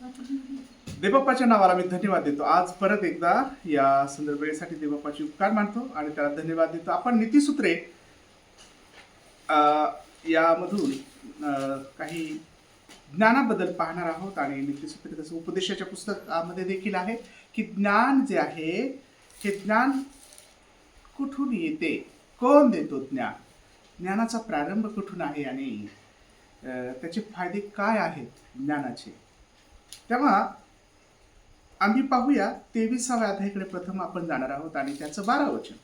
देवबाप्पाच्या नावाला मी धन्यवाद देतो. आज परत एकदा या सुंदर वेळेसाठी देवबाप्पाचे उपकार मानतो आणि त्याला धन्यवाद देतो. आपण नीतीसूत्रे यामधून काही ज्ञानाबद्दल पाहणार आहोत आणि नीतीसूत्रे तसं उपदेशाच्या पुस्तकामध्ये देखील आहे की ज्ञान जे आहे हे ज्ञान कुठून येते? कोण देतो ज्ञान? ज्ञानाचा प्रारंभ कुठून आहे आणि त्याचे फायदे काय आहेत ज्ञानाचे? तेव्हा आम्ही पाहूया तेविसाव्या अध्यायाकडे प्रथम आपण जाणार आहोत आणि त्याचं बारा वचन.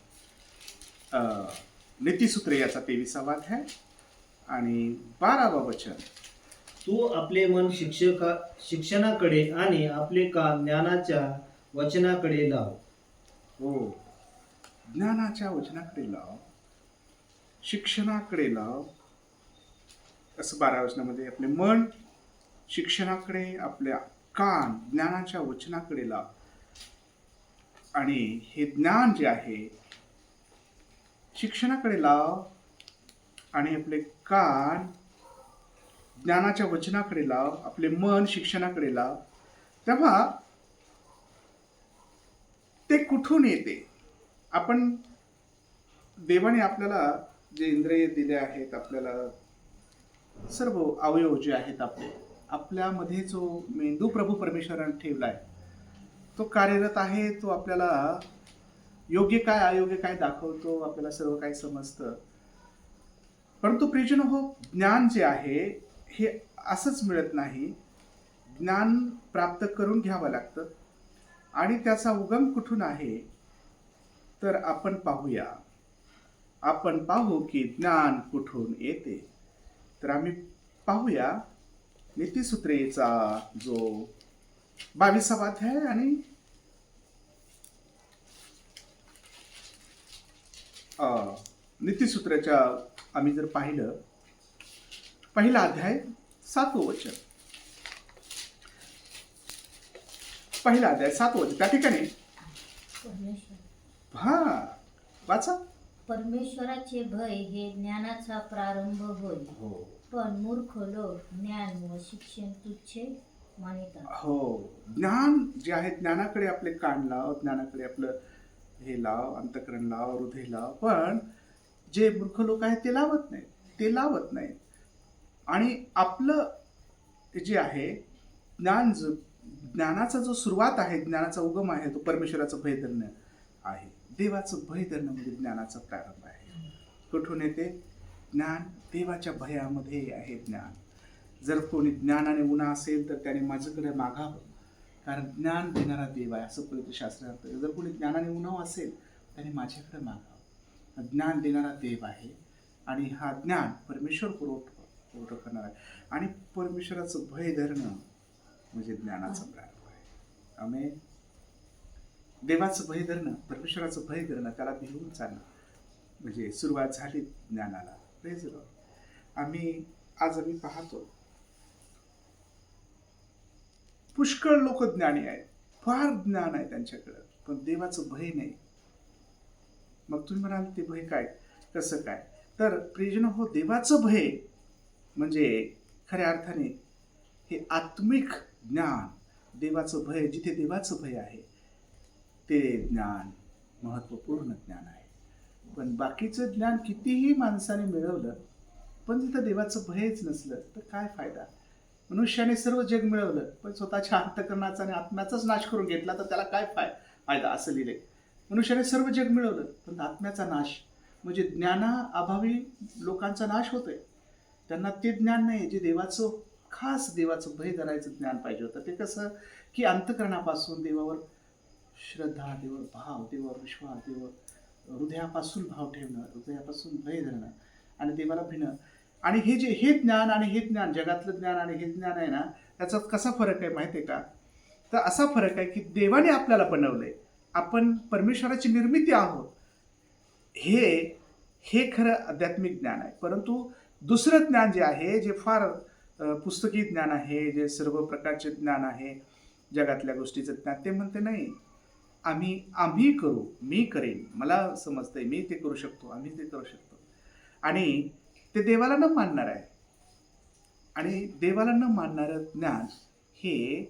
नीतीसूत्रे याचा तेविसावा अध्याय आणि बारावा वचन. तू आपले मन शिक्षका शिक्षणाकडे आणि आपले काम ज्ञानाच्या वचनाकडे लाव. हो. ज्ञानाच्या वचनाकडे लाव. शिक्षणाकडे लाव. असं बारा वचनामध्ये आपले मन शिक्षणाकडे आपल्या कान ज्ञानाच्या वचनाकडे लाव. आणि हे ज्ञान जे आहे शिक्षणाकडे लाव. आणि आपले कान ज्ञानाच्या वचनाकडे लाव. आपले मन शिक्षणाकडे लाव. तेव्हा ते कुठून येते? आपण देवाने आपल्याला जे इंद्रिय दिले आहेत आपल्याला सर्व अवयव जे आहेत आपले आपल्यामध्ये जो मेंदू प्रभू ठेवला आहे तो कार्यरत आहे तो आपल्याला योग्य काय अयोग्य काय दाखवतो आपल्याला सर्व काही समजतं. परंतु प्रिजन हो ज्ञान जे आहे हे असंच मिळत नाही. ज्ञान प्राप्त करून घ्यावं लागतं. आणि त्याचा उगम कुठून आहे तर आपण पाहूया. आपण पाहू की ज्ञान कुठून येते. तर आम्ही पाहूया नीतीसूत्रेचा जो बावीसावा अध्याय आणि अं, नीतीसूत्राच्या आम्ही जर पाहिलं पहिला अध्याय सातवं वचन. पहिला अध्याय सातवं वचन. त्या ठिकाणी हा वाचा. परमेश्वराचे भय हे ज्ञानाचा प्रारंभ होय. हो. पण मूर्ख लोक ज्ञान व शिक्षण तुच्छे मानितात. हो. ज्ञान जे आहे ज्ञानाकडे आपले कान लाव ज्ञानाकडे आपलं हे लाव अंतकरण लाव हृदय लाव. पण जे मूर्ख लोक आहेत ते लावत नाहीत. ते लावत नाहीत. आणि आपलं जे आहे ज्ञान ज्ञानाचा जो सुरुवात आहे ज्ञानाचा उगम आहे तो परमेश्वराचं भय धरणं आहे. देवाचं भय धरणं म्हणजे ज्ञानाचा प्रारंभ आहे. कुठून येते? ज्ञान देवाच्या भयामध्ये आहे ज्ञान. जर कोणी ज्ञानाने उन्हा असेल तर त्याने माझ्याकडे मागावं. कारण ज्ञान देणारा देव आहे असं पवित्र शास्त्रात जर कोणी ज्ञानाने उन्हाव असेल त्याने माझ्याकडे मागावं. ज्ञान देणारा देव आहे. आणि हा ज्ञान परमेश्वर पुरवठ पुरवठा करणार आहे. आणि परमेश्वराचं भय धरणं म्हणजे ज्ञानाचा प्रारंभ आहे. आम्ही देवाचं भय धरणं परमेश्वराचं भय करणं त्याला भिवून चालणं. म्हणजे सुरुवात झाली ज्ञानाला. प्रेज आम्ही आज आम्ही पाहतो. पुष्कळ लोक ज्ञानी आहेत. फार ज्ञान आहे त्यांच्याकडं. पण देवाचं भय नाही. मग तुम्ही म्हणाल ते भय काय? कसं काय? तर प्रियजन हो देवाचं भय म्हणजे खऱ्या अर्थाने हे आत्मिक ज्ञान. देवाचं भय जिथे देवाचं भय आहे ते ज्ञान महत्त्वपूर्ण ज्ञान आहे. पण बाकीचं ज्ञान कितीही माणसाने मिळवलं पण तिथं देवाचं भयच नसलं तर काय फायदा? मनुष्याने सर्व जग मिळवलं पण स्वतःच्या अंतकरणाचा आणि आत्म्याचाच नाश करून घेतला तर त्याला काय फाय फायदा? असं लिहिले मनुष्याने सर्व जग मिळवलं पण आत्म्याचा नाश म्हणजे ज्ञानाअभावी लोकांचा नाश होतोय. त्यांना ते ज्ञान नाही जे देवाचं खास देवाचं भय धरायचं ज्ञान पाहिजे होतं. ते कसं? की अंतकरणापासून देवावर श्रद्धा देवावर भाव देवावर विश्वास देवावर हृदयापासून भाव ठेवणं हृदयापासून भय धरणं आणि देवाला भिणं. आणि हे जे हे ज्ञान आणि हे ज्ञान जगातलं ज्ञान आणि हे ज्ञान आहे ना त्याचा कसा फरक आहे माहिती आहे का? तर असा फरक आहे की देवाने आपल्याला बनवलंय. आपण परमेश्वराची निर्मिती आहोत. हे हे खरं आध्यात्मिक ज्ञान आहे. परंतु दुसरं ज्ञान जे आहे जे फार पुस्तकी ज्ञान आहे जे सर्व प्रकारचे ज्ञान आहे जगातल्या गोष्टीचं ज्ञान ते म्हणते नाही. आम्ही आम्ही करू मी करेन. मला समजतंय मी ते करू शकतो आम्ही ते करू शकतो. आणि ते देवाला न मानणार आहे. आणि देवाला न मानणारं ज्ञान हे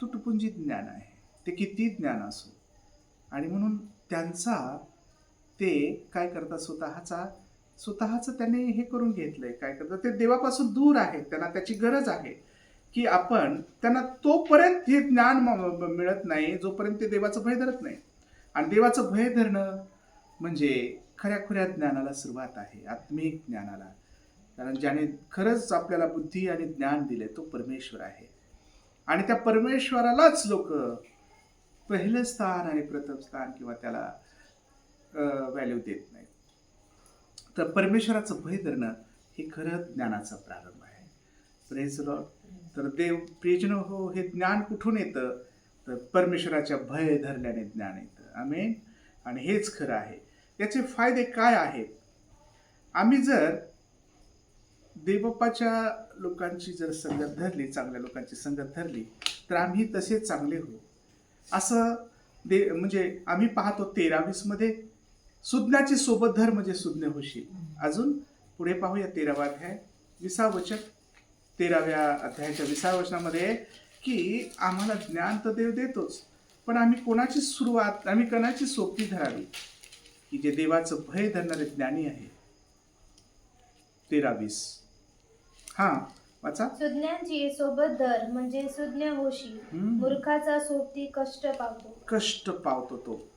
तुटपुंजी ज्ञान आहे. ते किती ज्ञान असो. आणि म्हणून त्यांचा ते काय करतात स्वतःचा स्वतःचं त्याने हे करून घेतलंय. काय करतात? ते देवापासून दूर आहेत. त्यांना त्याची गरज आहे. की आपण त्यांना तोपर्यंत हे ज्ञान म- मिळत नाही जोपर्यंत ते देवाचं भय धरत नाही. आणि देवाचं भय धरणं म्हणजे खऱ्या खुऱ्या ज्ञानाला सुरुवात आहे आत्मिक ज्ञानाला. कारण ज्याने खरंच आपल्याला बुद्धी आणि ज्ञान दिले तो परमेश्वर आहे. आणि त्या परमेश्वरालाच लोक पहिलं स्थान आणि प्रथम स्थान किंवा त्याला व्हॅल्यू देत नाही तर परमेश्वराचं भय धरणं हे खरं ज्ञानाचा प्रारंभ आहे. प्रेज लॉर्ड तर देव प्रियजन हो हे ज्ञान कुठून येतं? तर परमेश्वराच्या भय धरल्याने ज्ञान येतं. आमेन. आणि हेच खरं आहे. याचे फायदे काय आहेत? आम्ही जर देवबाप्पाच्या लोकांची जर संगत धरली चांगल्या लोकांची संगत धरली तर आम्ही तसे चांगले होऊ. असं दे म्हणजे आम्ही पाहतो तेरावीसमध्ये सुज्ञाची सोबत धर म्हणजे सुज्ञ होशील. अजून पुढे पाहूया तेरावा अध्याय विसा वचन. तेराव्या अध्यायाच्या विसा वचनामध्ये की आम्हाला ज्ञान तर देव देतोच पण आम्ही कोणाची सुरुवात आम्ही कोणाची सोबती धरावी? की जे देवाचं भय धरणारे ज्ञानी आहे. तेरावीस हा वाचा. सुज्ञांची सोबत धर म्हणजे सुज्ञ हम्म. मूर्खाचा सोबती कष्ट पावतो. कष्ट पावतो तो.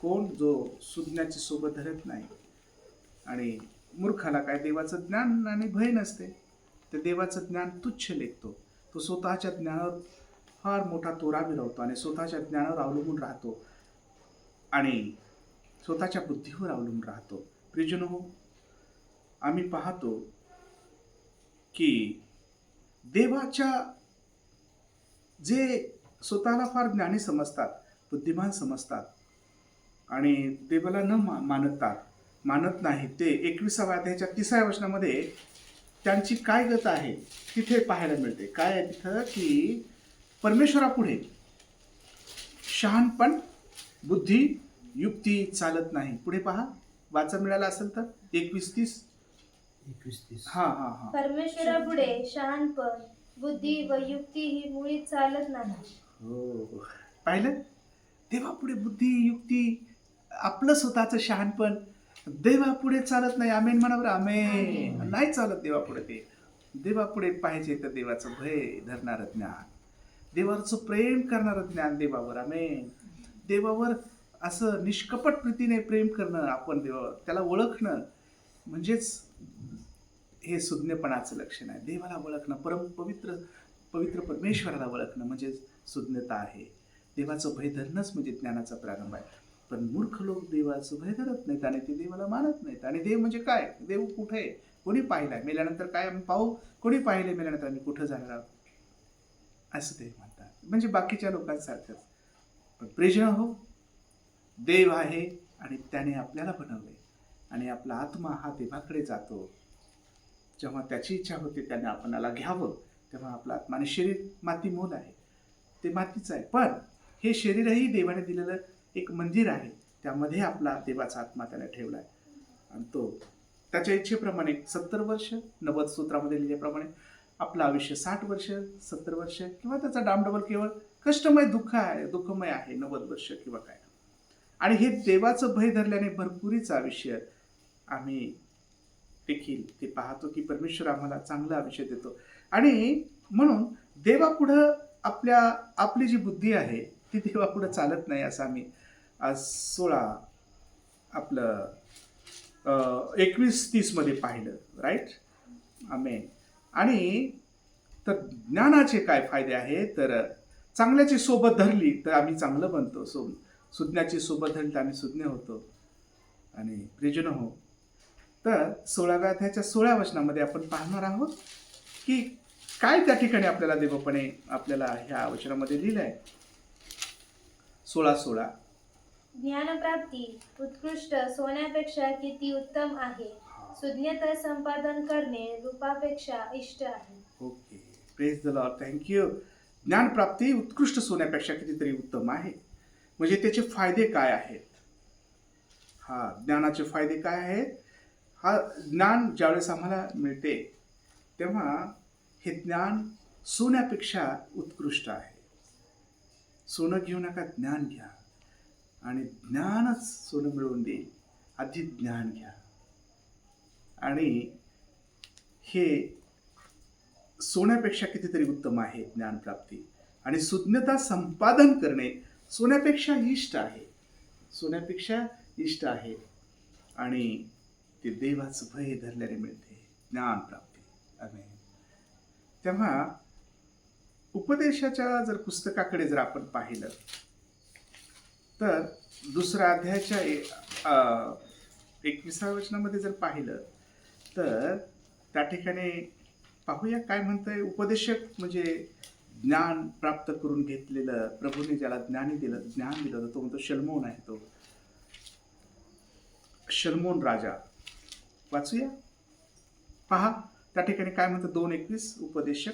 कोण? जो सुज्ञाची सोबत धरत नाही. आणि मूर्खाला काय देवाचं ज्ञान आणि भय नसते. ते देवाचं ज्ञान तुच्छ लेखतो. तो स्वतःच्या ज्ञानावर फार मोठा तोरा मिरवतो आणि स्वतःच्या ज्ञानावर अवलंबून राहतो आणि स्वतःच्या बुद्धीवर अवलंबून राहतो. प्रिजन हो आम्ही पाहतो की देवाच्या जे स्वतःला फार ज्ञानी समजतात बुद्धिमान समजतात आणि देवाला न मा मानतात मानत नाही ते एकविसाव्या त्याच्या तिसऱ्या वचनामध्ये त्यांची काय गत आहे तिथे पाहायला मिळते. काय आहे तिथं? की परमेश्वरापुढे शहाणपण बुद्धी युक्ती चालत नाही. पुढे पहा. वाचा मिळाला असेल तर? एकवीस तीस? एकवीस तीस. हा हा हा. परमेश्वरापुढे शहाणपण बुद्धी व युक्ती ही मुळीच चालत नाही. हो. पाहिलं? देवापुढे बुद्धी युक्ती आपलं स्वतःचं शहाणपण देवापुढे चालत नाही. आमेन म्हणावर आमेन. नाही चालत देवापुढे ते. देवापुढे पाहिजे तर देवाचं भय धरणारं ज्ञान. देवाचं प्रेम करणारं ज्ञान देवावर. आमेन. देवावर असं निष्कपट प्रीतीने प्रेम करणं आपण देवावर त्याला ओळखणं म्हणजेच हे सुज्ञपणाचं लक्षण आहे. देवाला ओळखणं परम पवित्र पवित्र परमेश्वराला ओळखणं म्हणजे सुज्ञता आहे. देवाचं भय धरणंच म्हणजे ज्ञानाचा प्रारंभ आहे. पण मूर्ख लोक देवाचं भय धरत नाहीत आणि ते देवाला मानत नाहीत. आणि देव म्हणजे काय? देव कुठे? आहे कोणी पाहिलाय? मेल्यानंतर काय आम्ही पाहू? कोणी पाहिले मेल्यानंतर आम्ही कुठं जाणार आहोत? असं ते म्हणतात. म्हणजे बाकीच्या लोकांसारखंच. पण प्रेजन हो देव आहे आणि त्याने आपल्याला बनवले. आणि आपला आत्मा हा देवाकडे जातो. जेव्हा त्याची इच्छा होते त्याने आपणाला घ्यावं. तेव्हा आपला आत्मा आणि शरीर माती मोल आहे. ते मातीचं आहे. पण हे शरीरही देवाने दिलेलं एक मंदिर आहे. त्यामध्ये आपला देवाचा आत्मा त्याने ठेवला आहे आणि तो त्याच्या इच्छेप्रमाणे सत्तर वर्ष नव्वद सूत्रामध्ये लिहिल्याप्रमाणे आपलं आयुष्य साठ वर्ष सत्तर वर्ष किंवा त्याचा डामडबल केवळ कष्टमय दुःख आहे दुःखमय आहे नव्वद वर्ष किंवा काय. आणि हे देवाचं भय धरल्याने भरपूरीच आयुष्य आम्ही देखील ते पाहतो की परमेश्वर आम्हाला चांगलं आयुष्य देतो. आणि म्हणून देवापुढं आपल्या आपली जी बुद्धी आहे ती देवापुढं चालत नाही असं आम्ही आज सोळा आपलं एकवीस तीसमध्ये पाहिलं राईट आमेन आणि तर ज्ञानाचे काय फायदे आहेत तर चांगल्याची सोबत धरली तर आम्ही चांगलं बनतो. सो सुज्ञाची सोबत धरली तर आम्ही सुज्ञ होतो. आणि प्रिजन हो. तर सोळाव्या अध्यायाच्या सोळा वचनामध्ये आपण पाहणार आहोत की काय त्या ठिकाणी आपल्याला देवपणे आपल्याला ह्या वचनामध्ये लिहिलं आहे सोळा सोळा. ज्ञानप्राप्ती उत्कृष्ट सोन्यापेक्षा किती उत्तम आहे? सुज्ञता संपादन करणे रूपापेक्षा इष्ट आहे. Okay. Praise the Lord thank you ज्ञानप्राप्ती उत्कृष्ट सोन्यापेक्षा कितीतरी उत्तम आहे? म्हणजे त्याचे फायदे काय आहेत? हा ज्ञानाचे फायदे काय आहेत? हा ज्ञान ज्यावेळेस आम्हाला मिळते तेव्हा हे ज्ञान सोन्यापेक्षा उत्कृष्ट आहे. सोनं घेऊ नका ज्ञान घ्या. आणि ज्ञानच सोनं मिळवून देईल. आधी ज्ञान घ्या. आणि हे सोन्यापेक्षा कितीतरी उत्तम आहे ज्ञानप्राप्ती. आणि सुज्ञता संपादन करणे सोन्यापेक्षा इष्ट आहे. सोन्यापेक्षा इष्ट आहे. आणि ते देवाचं भय धरल्याने मिळते. ज्ञानप्राप्ती. आणि तेव्हा उपदेशाच्या जर पुस्तकाकडे जर आपण पाहिलं तर दुसऱ्या अध्यायाच्या एकविसाव्या वचनामध्ये जर पाहिलं तर त्या ठिकाणी पाहूया काय म्हणतंय उपदेशक म्हणजे ज्ञान प्राप्त करून घेतलेलं प्रभूने ज्याला ज्ञानी दिलं ज्ञान दिलं तो म्हणतो शलमोन आहे तो. शलमोन राजा. वाचूया. पहा त्या ठिकाणी काय म्हणतं दोन एकवीस उपदेशक?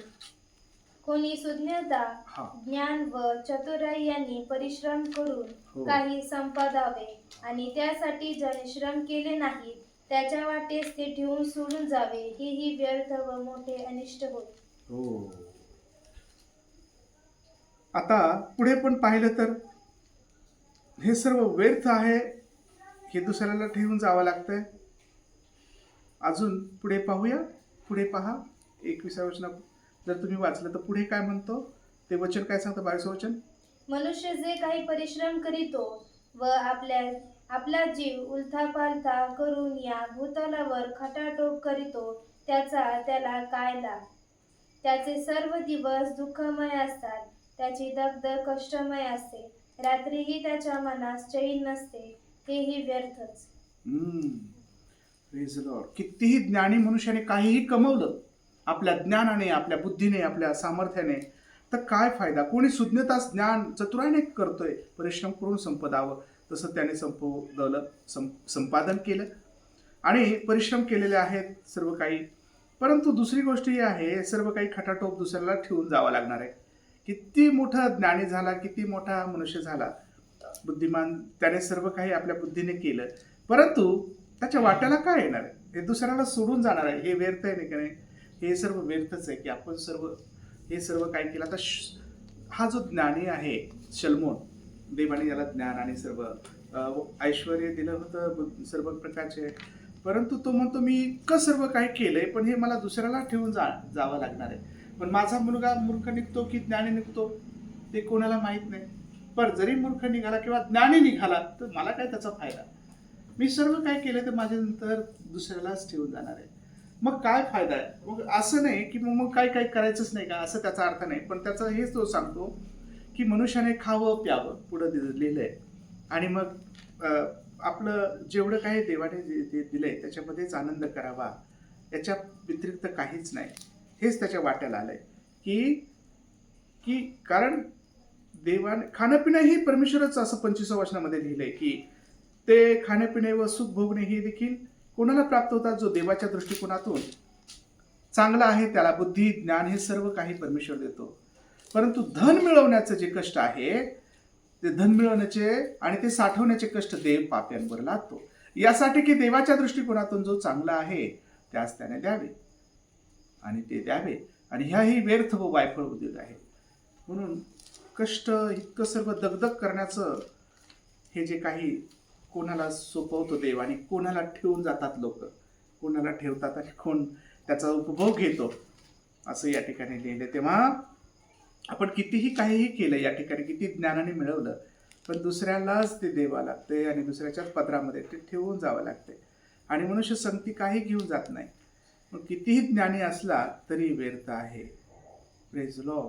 कोणी सुज्ञता हा. ज्ञान व चतुराई यांनी परिश्रम करून हो. काही संपादावे आणि त्यासाठी ज्याने श्रम केले नाही त्याच्या वाटेस ते ठेवून सोडून जावे हेही व्यर्थ व मोठे अनिष्ट होय हो. आता पुढे पण पाहिलं तर हे सर्व व्यर्थ आहे हे दुसऱ्याला ठेवून जावं लागतंय. अजून पुढे पाहूया. पुढे पहा. एकविसा वचना जर तुम्ही वाचलं तर पुढे काय म्हणतो? ते वचन काय सांगतं बावीस वचन? मनुष्य जे काही परिश्रम करीतो व आपल्या आपला जीव उलथापालथा करून या भूतलावर खटाटोप करीतो त्याचा त्याला काय लाभ? त्याचे सर्व दिवस दुःखमय असतात त्याची दगद कष्टमय असते रात्रीही त्याच्या मनास चैन नसते तेही व्यर्थच. कितीही ज्ञानी मनुष्याने काहीही कमवलं आपल्या ज्ञानाने आपल्या बुद्धीने आपल्या सामर्थ्याने. तर काय फायदा? कोणी सुज्ञतास ज्ञान चतुराने करतोय परिश्रम करून संपदावं. तसं त्याने संपवलं सं संपादन केलं. आणि परिश्रम केलेले आहेत सर्व काही. परंतु दुसरी गोष्ट ही आहे सर्व काही खटाटोप दुसऱ्याला ठेवून जावं लागणार आहे. किती मोठा ज्ञानी झाला किती मोठा मनुष्य झाला. बुद्धिमान त्याने सर्व काही आपल्या बुद्धीने केलं. परंतु त्याच्या वाट्याला काय येणार? आहे हे दुसऱ्याला सोडून जाणार आहे. हे व्यर्थ आहे नाही का नाही? हे सर्व व्यर्थच आहे की आपण सर्व हे सर्व काय केलं? आता श- हा जो ज्ञानी आहे शलमोन देवाने याला ज्ञान आणि सर्व ऐश्वर दिलं होतं सर्व प्रकारचे. परंतु तो म्हणतो मी इतकं सर्व काय केलंय पण हे मला दुसऱ्याला ठेवून जा जावं लागणार आहे. पण माझा मुलगा मूर्ख निघतो की ज्ञानी निघतो? ते कोणाला माहीत नाही. पण जरी मूर्ख निघाला किंवा ज्ञानी निघाला तर मला काय त्याचा फायदा? मी सर्व काय केलं तर माझ्या नंतर दुसऱ्यालाच ठेवून जाणार आहे. मग काय फायदा आहे? मग असं नाही की मग मग काय काय करायचंच नाही का? असं त्याचा अर्थ नाही. पण त्याचा हेच तो सांगतो की मनुष्याने खावं प्यावं पुढं दि- आहे आणि मग आपलं जेवढं काही देवाने जे- दिलं आहे त्याच्यामध्येच आनंद करावा. याच्या व्यतिरिक्त काहीच नाही. हेच त्याच्या वाट्याला आहे की की कारण देवाने खाणंपिणं ही परमेश्वरच असं पंचवीस वचनामध्ये आहे की ते खाणेपिणे व सुख भोगणे हे देखील कोणाला प्राप्त होतात जो देवाच्या दृष्टिकोनातून चांगला आहे त्याला बुद्धी ज्ञान हे सर्व काही परमेश्वर देतो. परंतु धन मिळवण्याचं जे कष्ट आहे ते धन मिळवण्याचे आणि ते साठवण्याचे कष्ट देव पाप्यांवर लादतो. यासाठी की देवाच्या दृष्टिकोनातून जो चांगला आहे त्यास त्याने द्यावे. आणि ते द्यावे. आणि ह्याही व्यर्थ व वायफळ उद्योग आहे. म्हणून कष्ट इतकं सर्व दगदग करण्याचं हे जे काही कोणाला सोपवतो देव आणि कोणाला ठेवून जातात लोक? कोणाला ठेवतात आणि कोण त्याचा उपभोग घेतो? असं या ठिकाणी लिहिलं तेव्हा आपण कितीही काहीही केलं या ठिकाणी किती ज्ञानाने मिळवलं पण दुसऱ्यालाच ते द्यावं लागते आणि दुसऱ्याच्याच पदरामध्ये ते ठेवून जावं लागते. आणि मनुष्य संगती काही घेऊन जात नाही. मग कितीही ज्ञानी असला तरी व्यर्थ आहे. प्रेज लॉ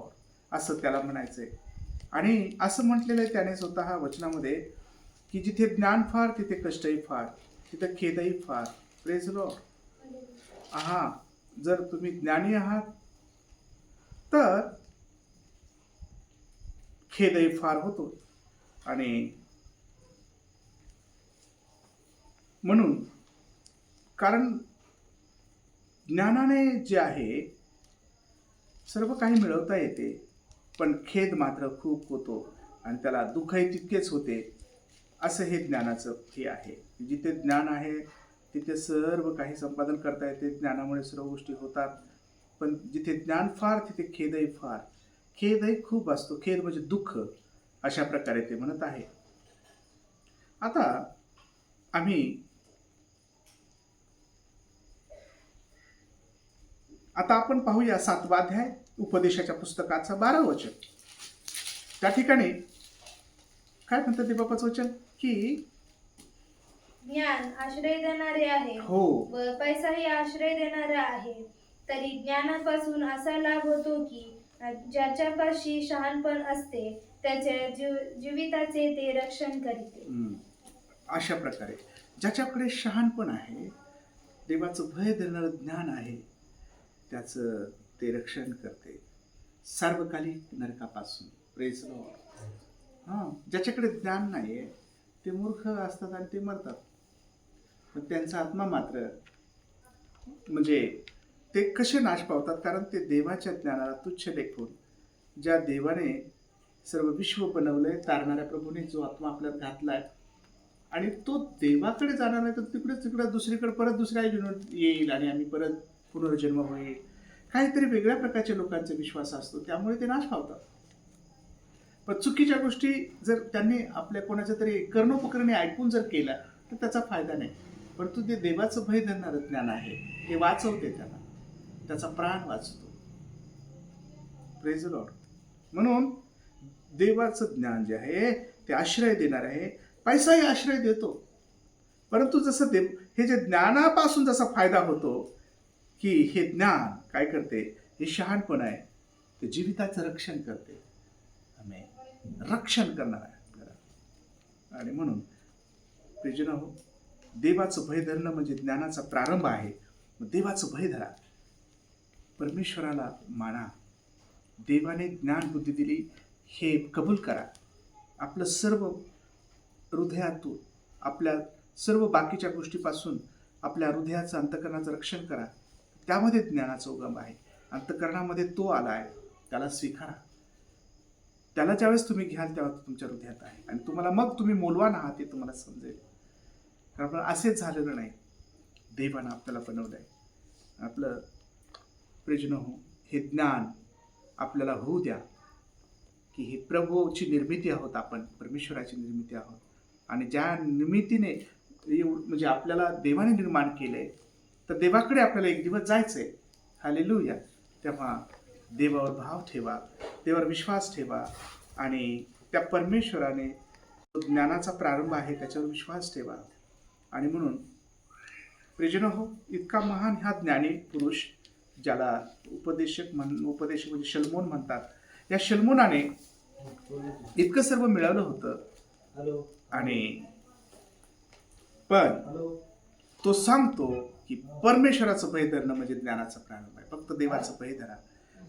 असं त्याला म्हणायचंय. आणि असं म्हटलेलं आहे त्याने स्वतः वचनामध्ये की जिथे ज्ञान फार तिथे कष्टही फार तिथे खेदही फार. प्रेज लो हा जर तुम्ही ज्ञानी आहात तर खेदही फार होतो. आणि म्हणून कारण ज्ञानाने जे आहे सर्व काही मिळवता येते पण खेद मात्र खूप होतो आणि त्याला दुःखही तितकेच होते. असं हे ज्ञानाचं हे आहे. जिथे ज्ञान आहे तिथे सर्व काही संपादन करता येते. ज्ञानामुळे सर्व गोष्टी होतात. पण जिथे ज्ञान फार तिथे खेदही फार. खेदही खूप असतो. खेद म्हणजे दुःख अशा प्रकारे ते म्हणत आहे. आता आम्ही आता आपण पाहूया सातवाध्याय उपदेशाच्या पुस्तकाचा बारा वचन. त्या ठिकाणी काय म्हणतात ते बापाचं वचन? की ज्ञान आश्रय देणारे आहे. हो. व पैसाही आश्रय देणारा आहे. तरी ज्ञानापासून असा लाभ होतो की ज्याच्यापाशी शहाणपण असते त्याच्या जीव जीविताचे ते रक्षण करीते. हम्म. अशा प्रकारे. ज्याच्याकडे शहाणपण आहे देवाचं भय देणारं ज्ञान आहे त्याचं ते रक्षण करते. सार्वकालिक नरकापासून. प्रेस हां. ज्याच्याकडे ज्ञान नाही आहे ते मूर्ख असतात आणि ते मरतात. पण त्यांचा आत्मा मात्र म्हणजे ते कसे नाश पावतात? कारण ते देवाच्या ज्ञानाला तुच्छ लेखून ज्या देवाने सर्व विश्व बनवलंय तारणाऱ्या प्रभूने जो आत्मा आपल्यात घातलाय आणि तो देवाकडे जाणार नाही तर तिकडे तिकडे दुसरीकडे परत दुसऱ्या युनिट येईल आणि आम्ही परत पुनर्जन्म होईल. काहीतरी वेगळ्या प्रकारच्या लोकांचा विश्वास असतो त्यामुळे ते नाश पावतात. पण चुकीच्या गोष्टी जर त्यांनी आपल्या कोणाच्या तरी कर्णोपकरणी ऐकून जर केल्या तर त्याचा फायदा नाही. परंतु ते देवाचं भय देणारं ज्ञान आहे ते वाचवते त्याला त्याचा प्राण वाचतो. प्रेज लॉर्ड म्हणून देवाचं ज्ञान जे आहे ते आश्रय देणार आहे. पैसाही आश्रय देतो. परंतु जसं देव हे जे ज्ञानापासून जसा फायदा होतो की हे ज्ञान काय करते? हे शहाणपण आहे. ते जीविताचं रक्षण करते. आम्ही रक्षण करणार आहे. आणि म्हणून प्रिजन हो देवाचं भय धरणं म्हणजे ज्ञानाचा प्रारंभ आहे. देवाचं भय धरा. परमेश्वराला माना. देवाने ज्ञान बुद्धी दिली हे कबूल करा. आपलं सर्व हृदयातून आपल्या सर्व बाकीच्या गोष्टीपासून आपल्या हृदयाचं अंतकरणाचं रक्षण करा. त्यामध्ये ज्ञानाचा उगम आहे. अंतकरणामध्ये तो आला आहे. त्याला स्वीकारा. त्याला ज्यावेळेस तुम्ही घ्याल तेव्हा तुमच्या हृदयात आहे. आणि तुम्हाला मग तुम्ही मोलवान आहात ते तुम्हाला समजेल. कारण आपण असेच झालेलं नाही. देवानं आपल्याला बनवलं आहे आपलं प्रजन हो हे ज्ञान आपल्याला होऊ द्या. की हे प्रभूची निर्मिती आहोत आपण परमेश्वराची निर्मिती आहोत. आणि ज्या निर्मितीने म्हणजे आपल्याला देवाने निर्माण केले तर देवाकडे आपल्याला एक दिवस जायचं आहे हालेलुया तेव्हा देवावर भाव ठेवा देवावर विश्वास ठेवा आणि त्या परमेश्वराने जो ज्ञानाचा प्रारंभ आहे त्याच्यावर विश्वास ठेवा. आणि म्हणून प्रिजन हो इतका महान हा ज्ञानी पुरुष ज्याला उपदेशक म्हण उपदेशक म्हणजे शलमोन म्हणतात या शलमोनाने इतकं सर्व मिळवलं होतं. आणि पण तो सांगतो की परमेश्वराचं भय धरणं म्हणजे ज्ञानाचा प्रारंभ आहे. फक्त देवाचं भय धरा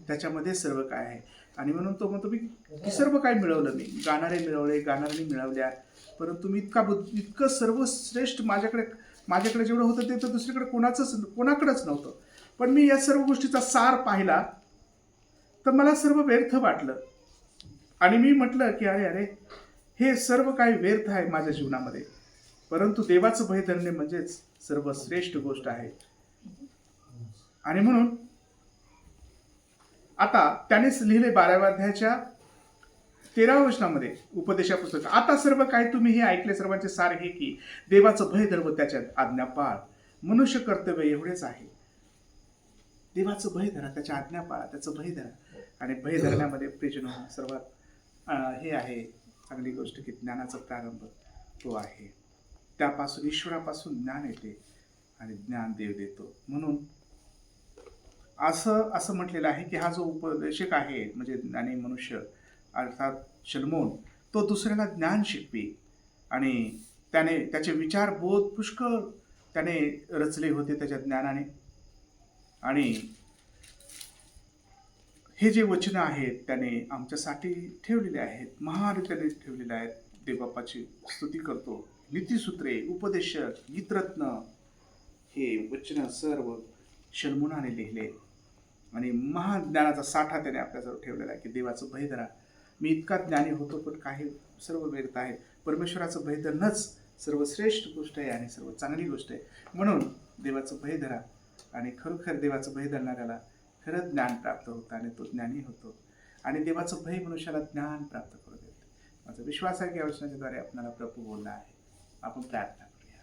त्याच्यामध्ये सर्व काय आहे? आणि म्हणून तो म्हणतो मी की सर्व काय मिळवलं मी? गाणारे मिळवले गाणाऱ्यांनी मिळवल्या परंतु मी इतका बुद्ध इतकं सर्वश्रेष्ठ माझ्याकडे माझ्याकडे जेवढं होतं ते तर दुसरीकडे कोणाचंच कोणाकडेच नव्हतं. पण मी या सर्व गोष्टीचा सार पाहिला तर मला सर्व व्यर्थ वाटलं. आणि मी म्हटलं की अरे अरे हे सर्व काही व्यर्थ आहे माझ्या जीवनामध्ये. परंतु देवाचं भय धरणे म्हणजेच सर्वश्रेष्ठ गोष्ट आहे. आणि म्हणून आता त्यानेच लिहिले बाराव्या अध्यायाच्या तेराव्या वचनामध्ये उपदेशा पुस्तक आता सर्व काय तुम्ही हे ऐकले सर्वांचे सार हे की देवाचं भय धर्म त्याच्यात आज्ञा पाळ मनुष्य कर्तव्य एवढेच आहे. देवाचं भय धरा त्याच्या आज्ञा पाळा त्याचं भय धरा. आणि भय धरण्यामध्ये प्रेजन सर्वात हे आहे चांगली गोष्ट की ज्ञानाचा प्रारंभ तो आहे. त्यापासून ईश्वरापासून ज्ञान येते आणि ज्ञान देव देतो. म्हणून असं असं म्हटलेलं आहे की हा जो उपदेशक आहे म्हणजे ज्ञानी मनुष्य अर्थात शलमोन तो दुसऱ्याला ज्ञान शिकवी. आणि त्याने त्याचे विचार बोध पुष्कळ त्याने रचले होते त्याच्या ज्ञानाने. आणि हे जे वचनं आहेत त्याने आमच्यासाठी ठेवलेले आहेत महारित्याने ठेवलेले आहेत. देवबापाची स्तुती करतो. नीतीसूत्रे उपदेशक गीतरत्न हे वचनं सर्व शर्मुनाने लिहिले. आणि महाज्ञानाचा साठा त्याने आपल्याजवळ ठेवलेला आहे की देवाचं भय धरा. मी इतका ज्ञानी होतो पण काही सर्व व्यर्थ आहे. परमेश्वराचं भय धरणंच सर्वश्रेष्ठ गोष्ट आहे आणि सर्व चांगली गोष्ट आहे. म्हणून देवाचं भय धरा आणि खरोखर देवाचं भय धरणाऱ्याला खरंच ज्ञान प्राप्त होतं आणि तो ज्ञानी होतो. आणि देवाचं भय मनुष्याला ज्ञान प्राप्त करू देते. माझा विश्वास आहे की या वचनाच्याद्वारे आपल्याला प्रभू बोलला आहे. आपण प्रार्थना करूया.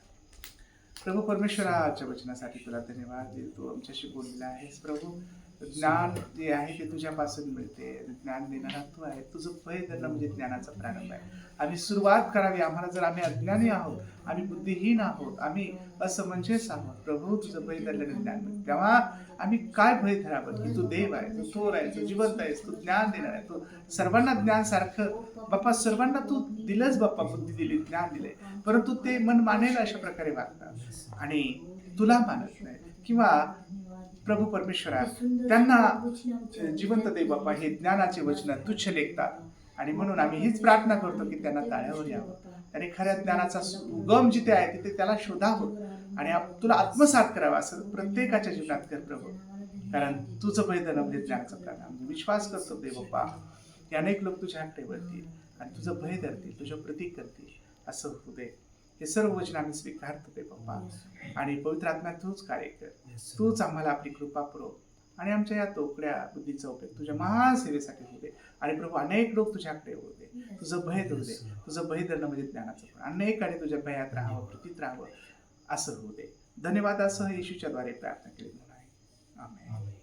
प्रभू परमेश्वराच्या वचनासाठी तुला धन्यवाद तू आमच्याशी बोललेला आहेस प्रभू. ज्ञान जे आहे ते तुझ्यापासून मिळते. ज्ञान देणारा तू आहे. तुझं भय धरणं म्हणजे ज्ञानाचा प्रारंभ आहे. आम्ही सुरुवात करावी. आम्हाला जर आम्ही अज्ञानी आहोत आम्ही बुद्धिहीन आहोत आम्ही असमंजस आहोत प्रभू तुझं भय धरलेलं ज्ञान मिळतं. तेव्हा आम्ही काय भय धरावं की तू देव आहे तू थोर आहे तू जिवंत आहेस तू ज्ञान देणार आहे. तू सर्वांना ज्ञान सारखं बाप्पा सर्वांना तू दिलंच बाप्पा बुद्धी दिली ज्ञान दिले. परंतु ते मन मानेल अशा प्रकारे वागतात. आणि तुला मानत नाही. किंवा प्रभू परमेश्वरा त्यांना जिवंत देव बाप्पा हे ज्ञानाचे वचन तुच्छ लेखतात. आणि म्हणून आम्ही हीच प्रार्थना करतो की त्यांना ताळ्यावर यावं. आणि खऱ्या ज्ञानाचा उगम जिथे आहे तिथे त्याला शोधावं. आणि आप- तुला आत्मसात करावा असं प्रत्येकाच्या जीवनात कर प्रभू. कारण तुझं मैदान म्हणजे ज्ञानाचा प्रार्थना आम्ही विश्वास करतो देव बाप्पा की अनेक लोक तुझ्या वळतील आणि तुझं भय धरतील तुझं प्रतीक करतील. असं होऊ दे. हे सर्व वचन आम्ही स्वीकारतो ते बाप्पा आणि पवित्र आत्मा तूच कार्य कर. तूच आम्हाला आपली कृपा पुरव. आणि आमच्या या तोकड्या बुद्धीचा उपयोग तुझ्या महासेवेसाठी होऊ दे. आणि प्रभू अनेक लोक तुझ्याकडे होऊ दे. तुझं भय दे. तुझं भय धरणं म्हणजे ज्ञानाचं पण. अनेकाने तुझ्या भयात राहावं प्रतीत राहावं असं होऊ दे. धन्यवादासह येशूच्या द्वारे प्रार्थना केली म्हणून आहे. आमेन.